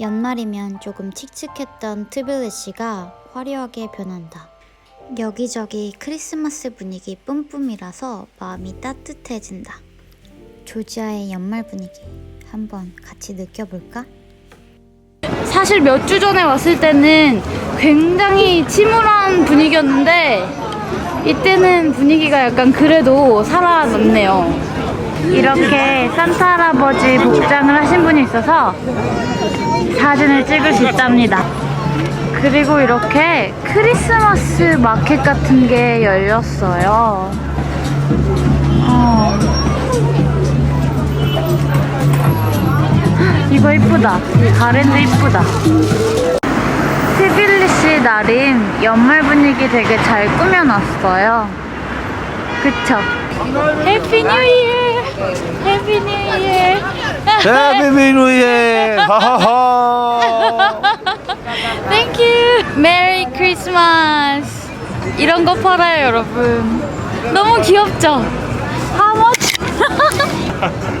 연말이면 조금 칙칙했던 트빌리시가 화려하게 변한다. 여기저기 크리스마스 분위기 뿜뿜이라서 마음이 따뜻해진다. 조지아의 연말 분위기 한번 같이 느껴볼까? 사실 몇 주 전에 왔을 때는 굉장히 침울한 분위기였는데 이때는 분위기가 약간 그래도 살아났네요. 이렇게 산타 할아버지 복장을 하신 분이 있어서 사진을 찍을 수 있답니다. 그리고 이렇게 크리스마스 마켓 같은 게 열렸어요. 어. 이거 이쁘다. 이 가랜드 이쁘다. 트빌리시 나름 연말 분위기 되게 잘 꾸며놨어요. 그쵸? 해피 뉴 이어! 해피 뉴 이어! Happy New Year! 하하하! 땡큐! 메리 크리스마스! 이런 거 팔아요, 여러분. 너무 귀엽죠? How much?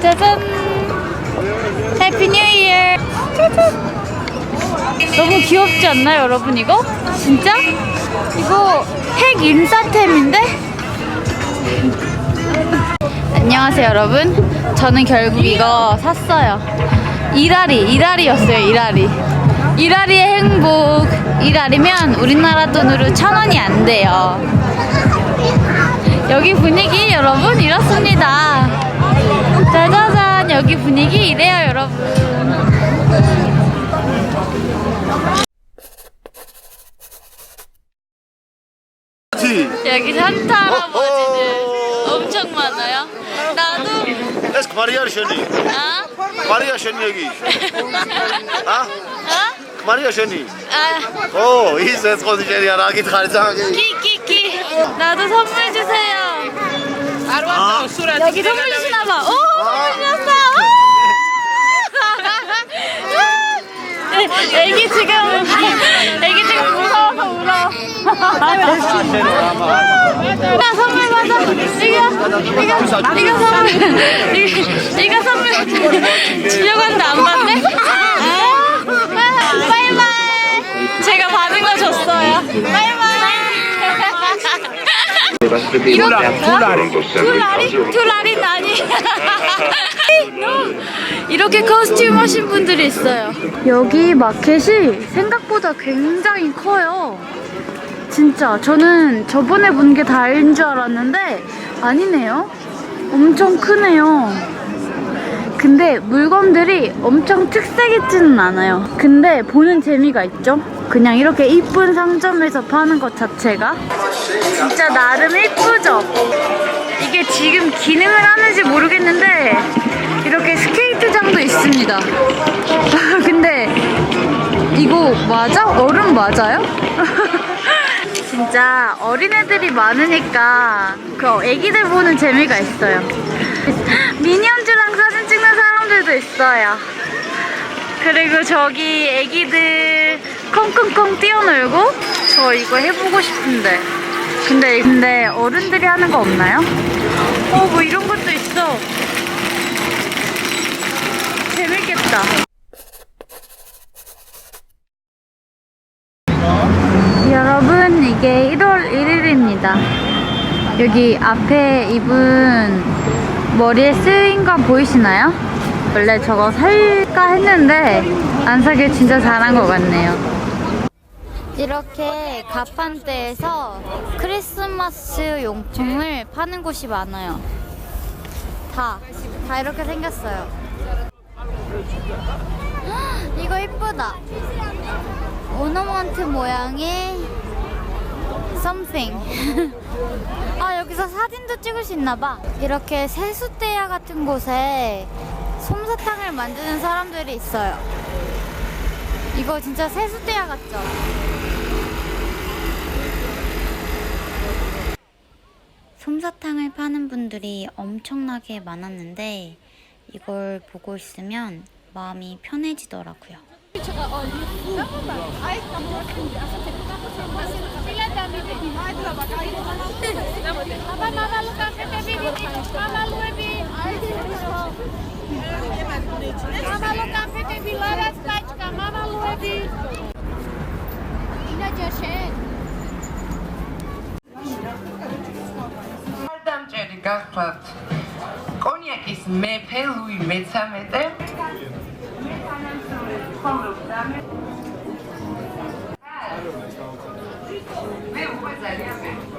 짜잔! 해피 뉴 이어! 짜잔! 너무 귀엽지 않나요, 여러분, 이거? 진짜? 이거 핵 인싸템인데? 안녕하세요, 여러분. 저는 결국 이거 샀어요. 이라리, 이라리였어요, 이라리. 이라리의 행복. 이라리면 우리나라 돈으로 천 원이 안 돼요. 여기 분위기 여러분 이렇습니다. 짜자잔 여기 분위기 이래요 여러분. 여기 산타 할아버지들 엄청 많아요. 나도 Es Maria Shani. 아? Maria Shani 여기. 아? 어? Maria Shani. 아 오, 이 세스 코디 셔니 하나 기타 가르쳐. 끼끼끼 나도 선물 주세요. 아, 여기 선물 주시나 봐. 오 선물 주셨어. 오! 애기 지금 애기 지금 무서워서 울어. 나 선물. 이거 이거 이거 선물 이거, 이거 선물 주려고 했는데 안 받네. 아, 바이바이. 제가 받은 거 줬어요. 바이바이. 이런 둘라리? 둘라리 아니 이렇게 커스튬 하신 분들이 있어요 여기 마켓이 생각보다 굉장히 커요 진짜 저는 저번에 본 게 다인 줄 알았는데 아니네요 엄청 크네요 근데 물건들이 엄청 특색 있지는 않아요 근데 보는 재미가 있죠 그냥 이렇게 이쁜 상점에서 파는 것 자체가 진짜 나름 예쁘죠? 이게 지금 기능을 하는지 모르겠는데 이렇게 스케이트장도 있습니다. 근데 이거 맞아? 얼음 맞아요? 진짜 어린애들이 많으니까 그 애기들 보는 재미가 있어요. 미니언즈랑 사진 찍는 사람들도 있어요. 그리고 저기 애기들 콩콩콩 뛰어놀고 저 이거 해보고 싶은데 근데 근데 어른들이 하는 거 없나요? 어 뭐 이런 것도 있어 재밌겠다 여러분 이게 1월 1일입니다 여기 앞에 입은 머리에 쓰인 거 보이시나요? 원래 저거 살까 했는데 안 사길 진짜 잘한 것 같네요 이렇게 가판대에서 크리스마스 용품을 파는 곳이 많아요. 다, 다 이렇게 생겼어요. 헉, 이거 이쁘다. 오너먼트 모양의 something. 아, 여기서 사진도 찍을 수 있나봐. 이렇게 세숫대야 같은 곳에 솜사탕을 만드는 사람들이 있어요. 이거 진짜 세숫대야 같죠? 솜사탕을 파는 분들이 엄청나게 많았는데 이걸 보고 있으면 마음이 편해지더라고요. აბა მამალო კანკეტები ვიყიდოთ, მამალოები. მამალო კანკეტები, ლარაც ბაჭკა, მამალოები. ინა ჯაშე. დამჭერი გახსნათ კონიაკის მეფე ლუი მე-13 ხომრობდა მე მე უკვე ძალიან მეფე